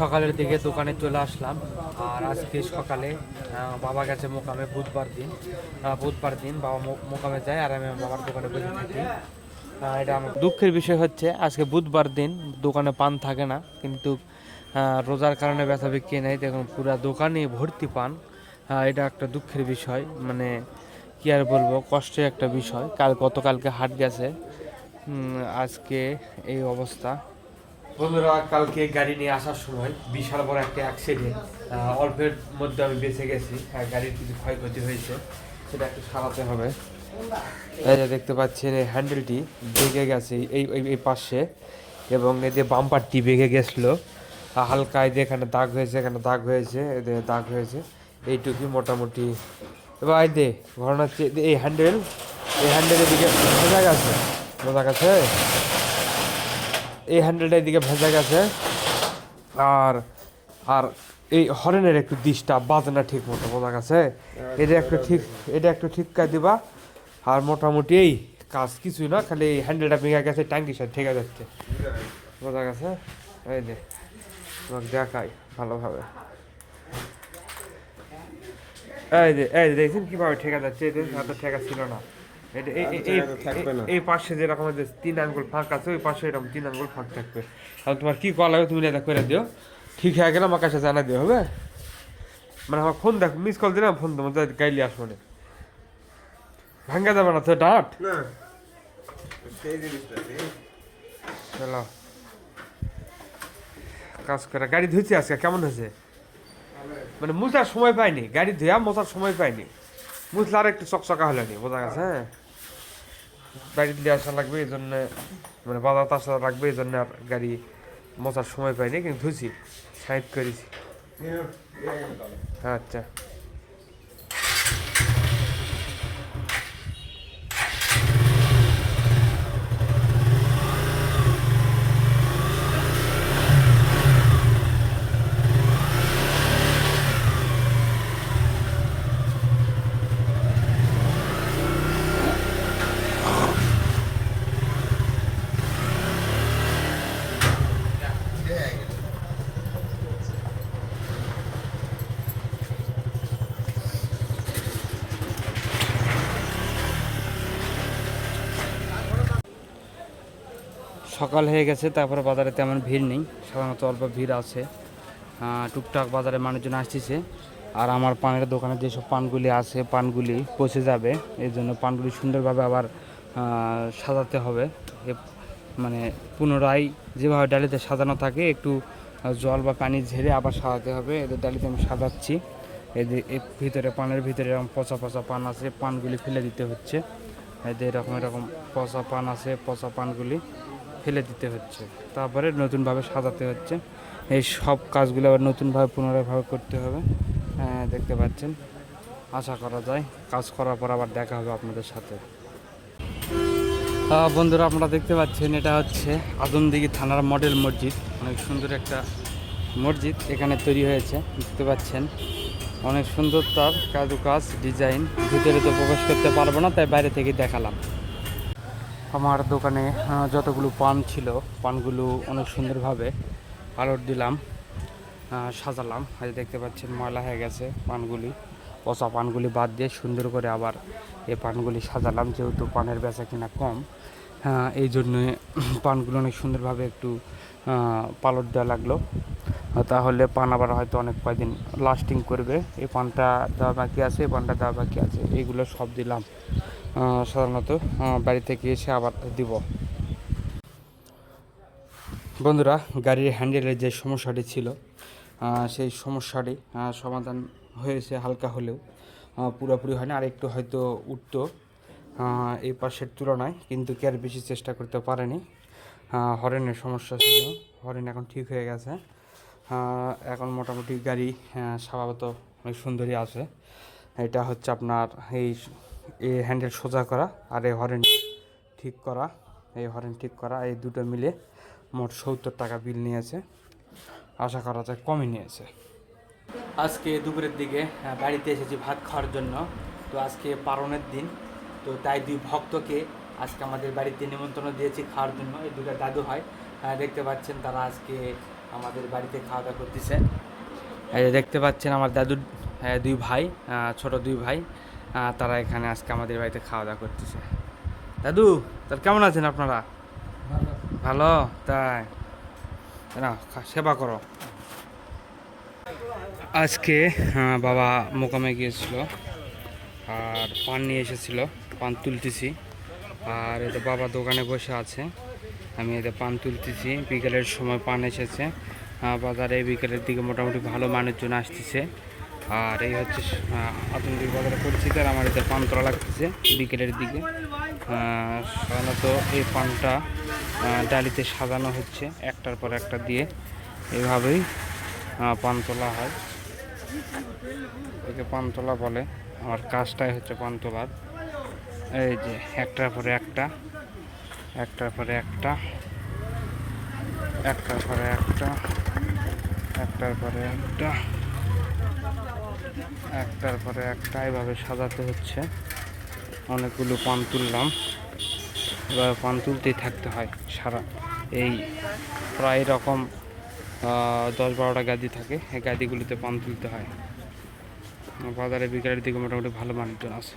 সকালের দিকে দোকানে চলে আসলাম। আর আজকে সকালে বাবা গেছে মোকামে বুধবার দিন। বুধবার দিন বাবা মোকামে যায় আর আমি বাবার দোকানে বসে থাকি। এটা আমার দুঃখের বিষয় হচ্ছে, আজকে বুধবার দিন দোকানে পান থাকে না, কিন্তু রোজার কারণে ব্যথা বিক্রি নেই। দেখুন, পুরো দোকানে ভর্তি পান। এটা একটা দুঃখের বিষয়। মানে কি আর বলব, কষ্টের একটা বিষয়। কাল গতকালকে হাট গেছে। আজকে এই অবস্থা। বন্ধুরা কালকে গাড়ি নিয়ে আসার সময় বিশাল বড় একটা অ্যাক্সিডেন্ট অল্পের মধ্যে আমি বেঁচে গেছি। হ্যাঁ, গাড়ির কিছু ক্ষয়ক্ষতি হয়েছে সেটা একটু সারাতে হবে। এই যে দেখতে পাচ্ছেন এই হ্যান্ডেলটি বেঁকে গেছে এই এই পাশে এবং এই যে বাম্পারটি বেঁকে গেছিল। হালকা এই যে এখানে দাগ হয়েছে এখানে দাগ হয়েছে এদের দাগ হয়েছে এইটুকুই মোটামুটি। এবার এই দে ঘটনা হচ্ছে এই হ্যান্ডেল এই হ্যান্ডেলের দিকে বোঝা গেছে। বোঝা গেছে? এই হ্যান্ডেলটা এদিকে ভেজা গেছে। আর আর এই হরেনের একটু দিশটা বাজে না ঠিক মতো, বোঝা গেছে? এটা একটু ঠিক, এটা একটু ঠিক করে দিবা। আর মোটামুটি এই কাজ কিছুই না, খালি এই হ্যান্ডেলটা ভেঙে গেছে ট্যাঙ্কি সাথে ঠিক যাচ্ছে। বোঝা গেছে? এই যে তোমাকে দেখাই ভালোভাবে। এই যে এই যে দেখছেন কীভাবে ঠেকা যাচ্ছে? এটা এত ঠেকা ছিল না। এই- পাশে যেরকম তিন আঙ্গুল ফাঁক আছে ওই পাশে এরকম তিন আঙ্গুল ফাঁক থাকবে। আর তোমার কি কল লাগবে তুমি এটা করে দিও। ঠিক হয়ে গেলে আমার কাছে জানা দিও হবে? মানে আমার ফোন দেখো মিস কল দিলাম ফোন তোমার গাইলি আসব না। ভাঙ্গা যাবে না তো ডাট? চলো। কাজ করে গাড়ি ধুইছি আজকে কেমন হয়েছে? মানে মুছার সময় পাইনি গাড়ি ধুয়া মোছার সময় পাইনি। মুছলে আর একটু চকচকা হলো নি বোঝা গেছে হ্যাঁ? বাড়ি দিয়ে আসা লাগবে এই জন্য মানে বাজার আসা লাগবে এই জন্য আর গাড়ি মজার সময় পাইনি কিন্তু ধুছি সাইড করেছি। আচ্ছা। সকাল হয়ে গেছে, তারপরে বাজারে তেমন ভিড় নেই, সাধারণত অল্প ভিড় আছে। টুকটাক বাজারে মানুষজন আসতেছে, আর আমার পানের দোকানে যেসব পানগুলি আছে, পানগুলি পচে যাবে এই জন্য পানগুলি সুন্দরভাবে আবার সাজাতে হবে। মানে পুনরায় যেভাবে ডালিতে সাজানো থাকে, একটু জল বা পানি ঝেড়ে আবার সাজাতে হবে। এদের ডালিতে আমি সাজাচ্ছি। এদের ভিতরে, পানের ভিতরে এরকম পচা পচা পান আছে, পানগুলি ফেলে দিতে হচ্ছে। এদের এরকম এরকম পচা পান আছে, পচা পানগুলি। ফেলে দিতে হচ্ছে। তারপরে নতুনভাবে সাজাতে হচ্ছে। এই সব কাজগুলো আবার নতুনভাবে পুনরায়ভাবে করতে হবে। হ্যাঁ, দেখতে পাচ্ছেন। আশা করা যায়। কাজ করার পর আবার দেখা হবে আপনাদের সাথে। বন্ধুরা আপনারা দেখতে পাচ্ছেন এটা হচ্ছে আদমদিঘি থানার মডেল মসজিদ। অনেক সুন্দর একটা মসজিদ এখানে তৈরি হয়েছে। দেখতে পাচ্ছেন অনেক সুন্দর তার কাজু কাজ ডিজাইন। ভিতরে তো প্রবেশ করতে পারব না তাই বাইরে থেকে দেখালাম। আমার দোকানে যতগুলো পান ছিল, পানগুলো অনেক সুন্দরভাবে আলোর দিলাম সাজালাম। যে দেখতে পাচ্ছেন, ময়লা হয়ে গেছে পানগুলি। পচা পানগুলি বাদ দিয়ে সুন্দর করে আবার এই পানগুলি সাজালাম, যেহেতু পানের বেচা কিনা কম। এই জন্য পানগুলো অনেক সুন্দরভাবে একটু পালট দেওয়া লাগল। তাহলে পান আবার হয়তো অনেক কয়দিন লাস্টিং করবে। এই পানটা দেওয়া বাকি আছে, এই পানটা দেওয়া বাকি আছে এইগুলো সব দিলাম। সাধারণত বাড়ি থেকে এসে আবার দিব। বন্ধুরা, গাড়ির হ্যান্ডেলের যে সমস্যাটি ছিল সেই সমস্যাটি সমাধান হয়েছে হালকা হলেও পুরোপুরি হয় না। আর একটু হয়তো উঠতো এই পাশের তুলনায়, কিন্তু কে আর বেশি চেষ্টা করতে পারেনি। হরেনের সমস্যা ছিল। হরেন এখন ঠিক হয়ে গেছে। এখন মোটামুটি গাড়ি স্বভাবত অনেক সুন্দরই আছে। এটা হচ্ছে আপনার এই এই হ্যান্ডেল সোজা করা আর এই হরেন ঠিক করা, এই হরেন ঠিক করা, এই দুটো মিলে মোট সত্তর টাকা বিল নিয়েছে। আশা করা যায় কমই নিয়েছে। আজকে দুপুরের দিকে বাড়িতে এসেছি ভাত খাওয়ার জন্য। তো আজকে পারণের দিন। তো তাই দুই ভক্তকে আজকে আমাদের বাড়িতে নিমন্ত্রণ দিয়েছি খাওয়ার জন্য। এই দুটো দাদু হয় দেখতে পাচ্ছেন তারা আজকে আমাদের বাড়িতে খাওয়া দাওয়া করতেছে। দেখতে পাচ্ছেন আমার দাদুর দুই ভাই ছোট দুই ভাই। তারা এখানে আজকে আমাদের বাড়িতে খাওয়া দাওয়া করতেছে। দাদু, তার কেমন আছেন আপনারা? ভালো। তাই। সেবা করো। আজকে বাবা মোকামে গিয়েছিল। আর পান নিয়ে এসেছিল, পান তুলতেছি। আর এতে বাবা দোকানে বসে আছে, আমি এতে পান তুলতেছি। বিকেলের সময় পান এসেছে। বাজারে বিকেলের দিকে মোটামুটি ভালো মানুষজন আসতেছে। আর এই হচ্ছে আতঙ্কিক বাজারে পরিচিত আর আমার এতে পান তোলা লাগতেছে বিকেলের দিকে। সাধারণত এই পানটা ডালিতে সাজানো হচ্ছে একটার পর একটা দিয়ে এভাবেই আহ, পান তোলা হয়। ওকে পান তোলা বলে। আমার কাজটাই হচ্ছে পান তোলার। এই যে একটার পরে একটা একটার পরে একটা একটার পরে একটা একটার পরে একটা। একটার পরে একটা এভাবে সাজাতে হচ্ছে। অনেকগুলো পান তুললাম। এভাবে পান তুলতেই থাকতে হয় সারা। এই প্রায় রকম দশ বারোটা গাদি থাকে। এই গাদিগুলিতে পান তুলতে হয়। বাজারে বিকালের দিকে মোটামুটি ভালো মানুষজন আছে।